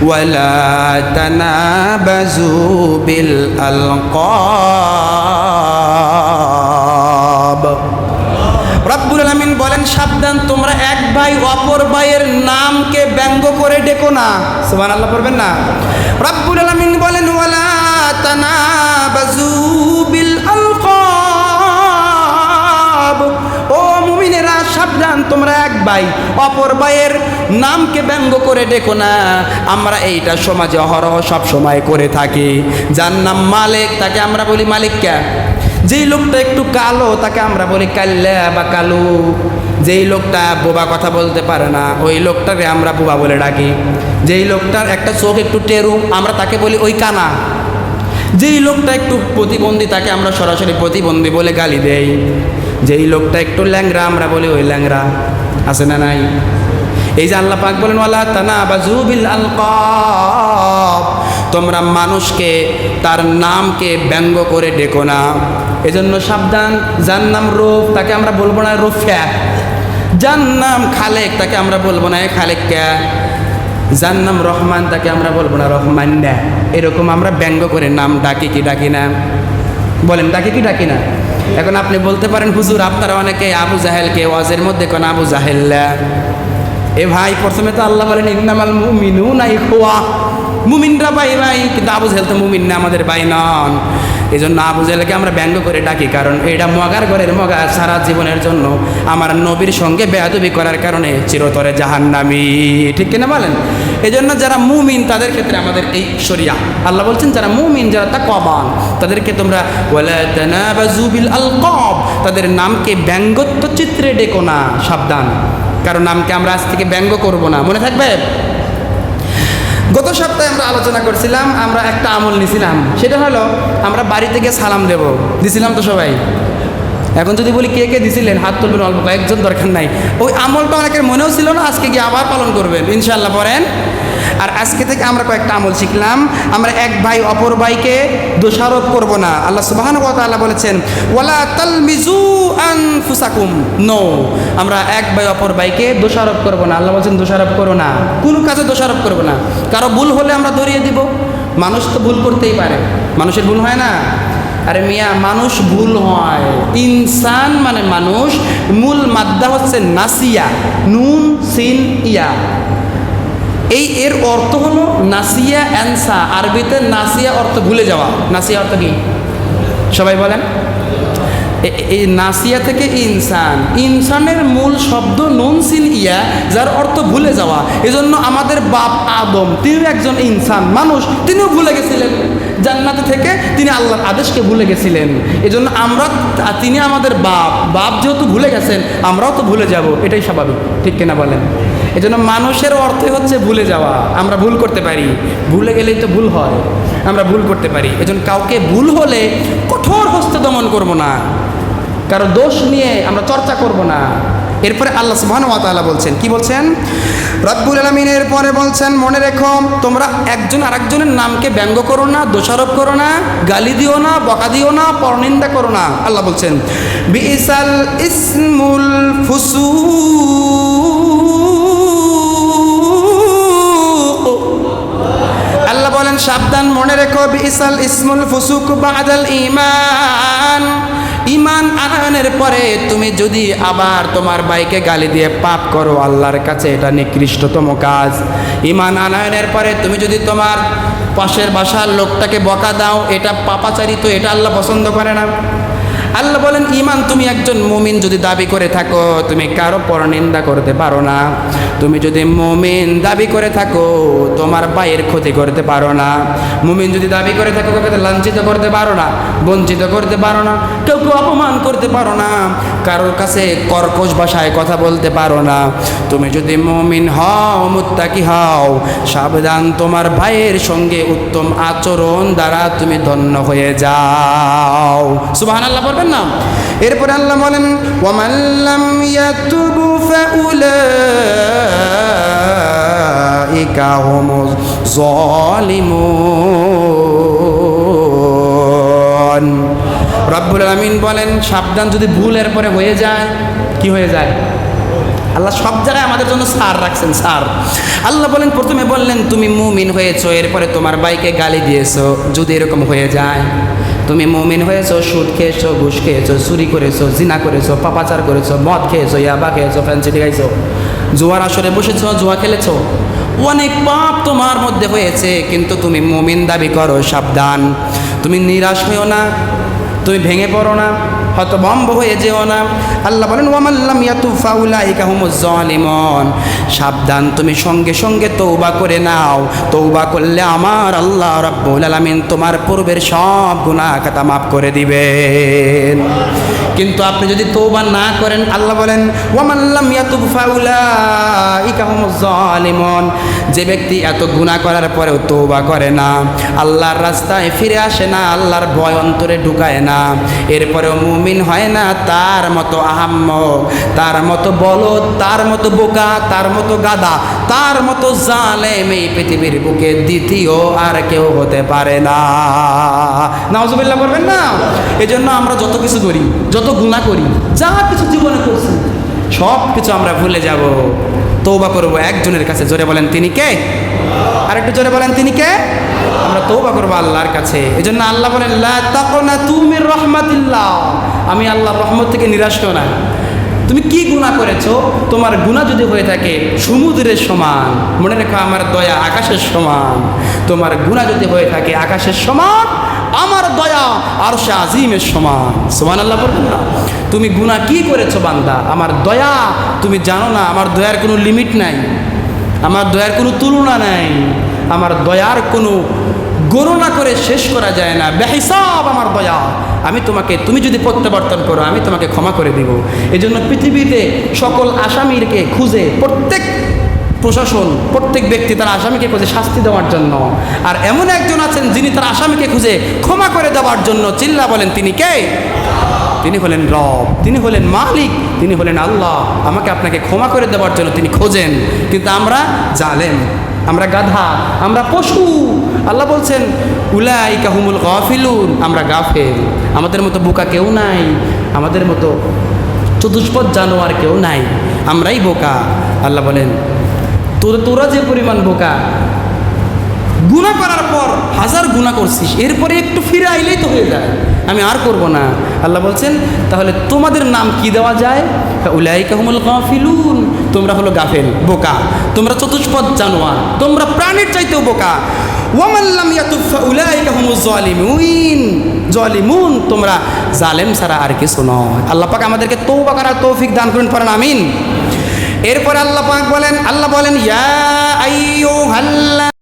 ولا تنابزوا بالألقاب রব্বুল আলামিন বলেন সাবধান তোমরা এক ভাই অপর ভাইয়ের নামকে ব্যঙ্গ করে ডেকো না সুবহানাল্লাহ পড়বেন না রব্বুল আলামিন বলেন ওয়ালা তানাবাজু বিল আলকাব ও মুমিনেরা সাবধান তোমরা এক ভাই অপর ভাইয়ের নামকে ব্যঙ্গ করে ডেকো না। আমরা এইটা সমাজে অহরহ সব সময় করে থাকি। যার নাম মালিক, তাকে আমরা বলি মালিক কে যেই লোকটা একটু কালো, তাকে আমরা বলি কাল্লা বা কালু। যেই লোকটা বোবা কথা বলতে পারে না, ওই লোকটাকে আমরা বোবা বলে ডাকি। যেই লোকটার একটা চোখ একটু টেরু, আমরা তাকে বলি ওই কানা। যেই লোকটা একটু প্রতিবন্ধী, তাকে আমরা সরাসরি প্রতিবন্ধী বলে গালি দেই। যেই লোকটা একটু ল্যাংরা আমরা বলি ওই ল্যাংরা আছে না নাই? এই যে আল্লাহ পাক বলেন, ওয়ালা তানা বা জুবিল আলকাব। তোমরা মানুষকে তার নামকে ব্যঙ্গ করে ডেকো না। এজন্য সাবধান, যার নাম রূপ, তাকে আমরা বলব না রুফিয়া। যার নাম খালেক, তাকে আমরা বলব না খালেক কে যার নাম রহমান, তাকে আমরা বলব না রহমান না এরকম আমরা ব্যঙ্গ করে নাম ডাকি কি ডাকি না? বলেন, ডাকি কি ডাকি না? এখন আপনি বলতে পারেন, হুজুর, আপনারা অনেকে আবু জাহেলকে ওয়াজের মধ্যে কোন আবু জাহেল্লা এ ভাই, প্রথমে তো আল্লাহ বলেন, ইন্নামাল মুমিনু নাই খোয়া মুমিনরা ভাই ভাই, কিন্তু আবু জাহেল তো মুমিন না, আমাদের ভাই নন। এই জন্য আবু জাহেলকে আমরা ব্যঙ্গ করে ডাকি, কারণ এটা মগার ঘরের মগা সারা জীবনের জন্য আমার নবীর সঙ্গে বেয়াদবি করার কারণে চিরতরে জাহান্নামি। ঠিক কিনা বলেন? এই জন্য যারা মুমিন, তাদের ক্ষেত্রে আমাদের এই শরিয়া। আল্লাহ বলছেন, যারা মুমিন, যারা তা কবান তাদেরকে তোমরা ওয়ালা তানাবাজু বিল আলকাব। তাদের নামকে ব্যঙ্গত্ব চিত্রে ডেকো না, সাবধান। কারণ নামকে আমরা আজ থেকে ব্যঙ্গ করব না। মনে থাকবে? গত সপ্তাহে আমরা আলোচনা করছিলাম, আমরা একটা আমল নিছিলাম। সেটা হলো, আমরা বাড়িতে গিয়ে সালাম দেব। দিছিলাম তো সবাই। এখন যদি বলি কে কে দিছিলেন, হাত তুলবেন অল্প, কয়েকজন দরকার নাই। ওই আমলটা অনেকের মনেও ছিল না, আজকে গিয়ে আবার পালন করবেন ইনশাল্লাহ পড়েন। আর আজকে থেকে আমরা কয়েকটা আমল শিখলাম। আমরা এক ভাই, অপর ভাইকে দোষারোপ করব না। আল্লাহ সুবাহান আল্লাহ বলেছেন, ওয়ালা তালমিজু আনফুসাকুম নো আমরা এক ভাই, অপর ভাইকে দোষারোপ করব না। আল্লাহ বলছেন, দোষারোপ করো না, কোনো কাজে দোষারোপ করব না। কারও ভুল হলে আমরা ধরিয়ে দিব। মানুষ তো ভুল করতেই পারে। মানুষের ভুল হয় না। আরে মিয়া, মানুষ ভুল হয়। ইনসান মানে মানুষ, মূল মাদ্দা হচ্ছে নাসিয়া, নুন, সিন, ইয়া। এই এর অর্থ হলো নাসিয়া অ্যানসা আরবিতে নাসিয়া অর্থ ভুলে যাওয়া। নাসিয়া অর্থ কি? সবাই বলেন। এই নাসিয়া থেকে ইনসান। ইনসানের মূল শব্দ নুন, সিন, ইয়া, যার অর্থ ভুলে যাওয়া। এজন্য আমাদের বাপ আদম, তিনিও একজন ইনসান মানুষ, তিনিও ভুলে গেছিলেন। জান্নাতে থেকে তিনি আল্লাহর আদেশকে ভুলে গেছিলেন। এজন্য আমরা তিনি আমাদের বাপ। বাপ যেহেতু ভুলে গেছেন, আমরাও তো ভুলে যাব। এটাই স্বাভাবিক। ঠিক কিনা বলেন? এজন্য মানুষের অর্থই হচ্ছে ভুলে যাওয়া। আমরা ভুল করতে পারি। ভুলে গেলেই তো ভুল হয়। আমরা ভুল করতে পারি। এজন্য কাউকে ভুল হলে কঠোর হস্তে দমন করব না। কারও দোষ নিয়ে আমরা চর্চা করব না। এরপরে আল্লাহ সুবহান ওয়া তাআলা বলছেন, কি বলছেন? রব্বুল আলামিন এরপরে বলছেন, মনে রেখো, তোমরা একজন আরেকজনের নামকে ব্যঙ্গ করো না, দোষারোপ করো না, গালি দিও না, বকা দিও না, পরনিন্দা করো না। আল্লাহ বলছেন, বিইসাল ইসমুল ফুসু আল্লাহ বলেন, সাবধান, মনে রেখো বিসাল ইসমুল ফুসুক বাদাল ইমান ইমান আনয়নের পরে তুমি যদি আবার তোমার বাইকে গালি দিয়ে পাপ করো, আল্লাহর কাছে এটা নিকৃষ্টতম কাজ। ইমান আনয়নের পরে তুমি যদি তোমার পাশের বাসার লোকটাকে বকা দাও, এটা পাপাচারিত, এটা আল্লাহ পছন্দ করে না। আল্লাহ বলেন, ইমান, তুমি একজন মুমিন যদি দাবি করে থাকো, তুমি কারও পরনিন্দা করতে পারো না। তুমি যদি মুমিন দাবি করে থাকো, তোমার ভাইয়ের ক্ষতি করতে পারো না। মুমিন যদি দাবি করে থাকো, কাউকে লাঞ্ছিত করতে পারো না, বঞ্চিত করতে পারো না, কাউকে অপমান করতে পারো না, কারোর কাছে কর্কশ ভাষায় কথা বলতে পারো না। তুমি যদি মুমিন হও, মুত্তাকি হও, সাবধান তোমার ভাইয়ের সঙ্গে উত্তম আচরণ দ্বারা তুমি ধন্য হয়ে যাও। সুবহান বলবেন না। এরপরে আল্লাহ বলেন ওয়ামাল্লাম ইয়াতুবু ফাউলাইকা হুমুজ জালিমুন রব্বুল আলামিন বলেন, সাবধান, যদি ভুল এরপরে হয়ে যায়, কি হয়ে যায়? আল্লাহ সব জায়গায় আমাদের জন্য সার রাখছেন, সার। আল্লাহ বলেন, প্রথমে বললেন, তুমি মুমিন হয়েছো, এরপরে তোমার বাইকে গালি দিয়েছ, যদি এরকম হয়ে যায়। তুমি মমিন হয়েছো, সুদ খেয়েছো, ঘুষ খেয়েছো, চুরি করেছ, জিনা করেছ, পাপাচার করেছ, মদ খেয়েছো, ইয়াবা খেয়েছো ফ্যান্সিটি খাইছো জুয়ার আসরে বসেছো, জুয়া খেলেছো। অনেক পাপ তোমার মধ্যে হয়েছে, কিন্তু তুমি মমিন দাবি করো, সাবধান। তুমি নিরাশ হয়েও না, তুমি ভেঙে পড়ো না। হয়তো বম্ব হয়ে যেও না। আল্লাহ বলেন, ওয়ামাল্লাম ইয়াতুফা উলাইকা হুমুজ জালিমুন। সাবধান, তুমি সঙ্গে সঙ্গে তৌবা করে নাও। তৌবা করলে আমার আল্লাহ রাব্বুল আলামিন তোমার পূর্বের সব গুনাহ খাতা মাফ করে দিবেন। কিন্তু আপনি যদি তৌবা না করেন, আল্লাহ বলেন, ওয়ামাল্লাম ইয়াতুফা উলাইকা হুমুজ জালিমুন। যে ব্যক্তি এত গুনাহ করার পরেও তৌবা করে না, আল্লাহর রাস্তায় ফিরে আসে না, আল্লাহর ভয় অন্তরে ঢুকায় না। এরপরেও মুমিন হয় না, তার মতো আহাম্মক তার মতো বলদ, তার মতো বোকা, তার মতো গাদা তার মতো জালেম এই পৃথিবীর বুকে দ্বিতীয় আর কেউ হতে পারে না। নাওজুবিল্লাহ করবেন না? এই জন্য আমরা যত কিছু করি, যত গুণা করি, যা কিছু জীবনে করছি, সব কিছু আমরা ভুলে যাব। তৌবা করব একজনের কাছে, জোরে বলেন তিনি কে? আর একটু জোরে বলেন তিনি কে? আমরা তৌবা করব আল্লাহর কাছে। এই জন্য আল্লাহ বলেন তুমি রহমাতিল্লাহ। আমি আল্লাহর রহমত থেকে নিরাশ হও না। তুমি কি গুণা করেছ? তোমার গুণা যদি হয়ে থাকে, সমুদ্রের সমান, মনে রেখো আমার দয়া আকাশের সমান। তোমার গুণা যদি হয়ে থাকে, আকাশের সমান, আমার দয়া আর সে আজিমের সমান। সমান আল্লাহ বলবেন না? তুমি গুণা কি করেছ বান্দা? আমার দয়া, তুমি জানো না, আমার দয়ার কোনো লিমিট নাই। আমার দয়ার কোনো তুলনা নাই। আমার দয়ার কোনো গণনা করে শেষ করা যায় না। বেহিসাব আমার দয়া আমি তোমাকে, তুমি যদি প্রত্যাবর্তন করো, আমি তোমাকে ক্ষমা করে দিব। এই জন্য পৃথিবীতে সকল আসামিরকে খুঁজে প্রত্যেক প্রশাসন, প্রত্যেক ব্যক্তি তার আসামিকে খুঁজে শাস্তি দেওয়ার জন্য। আর এমন একজন আছেন, যিনি তার আসামিকে খুঁজে ক্ষমা করে দেওয়ার জন্য চিল্লা বলেন, তিনি কে? তিনি হলেন রব, তিনি হলেন মালিক, তিনি হলেন আল্লাহ। আমাকে আপনাকে ক্ষমা করে দেওয়ার জন্য তিনি খোঁজেন। কিন্তু আমরা জালেম, আমরা গাধা, আমরা পশু। আল্লাহ বলছেন উলাই কাহুমুল গাফিলুন আমরা গাফেল। আমাদের মতো বোকা কেউ নাই। আমাদের মতো চতুষ্পদ জানোয়ার কেউ নাই। আমরাই বোকা। আল্লাহ বলেন, তোরা তোরা যে পরিমাণ বোকা গুণা করার পর হাজার গুণা করছিস, এরপরে একটু ফিরে আইলেই তো হয়ে যায়। আমি আর করব না। আল্লাহ বলছেন, তাহলে তোমাদের নাম কি দেওয়া যায়? উলাই কাহমুল গাফিলুন। তোমরা হলো গাফেল, বোকা। তোমরা চতুষ্পদ জানোয়ার। তোমরা প্রাণীর চাইতেও বোকা। ওয়ামাল্লাম ইয়াতুফা উলাই কাহমুল জালিমুইন জালিমুন। তোমরা জালেম ছাড়া আর কিছু নয়। আল্লাহ পাক আমাদেরকে তৌবা করার তৌফিক দান করুন পারেন আমিন। এরপর আল্লাহ পাক বলেন, আল্লাহ বলেন, ইয়া আইয়ুহাল্লা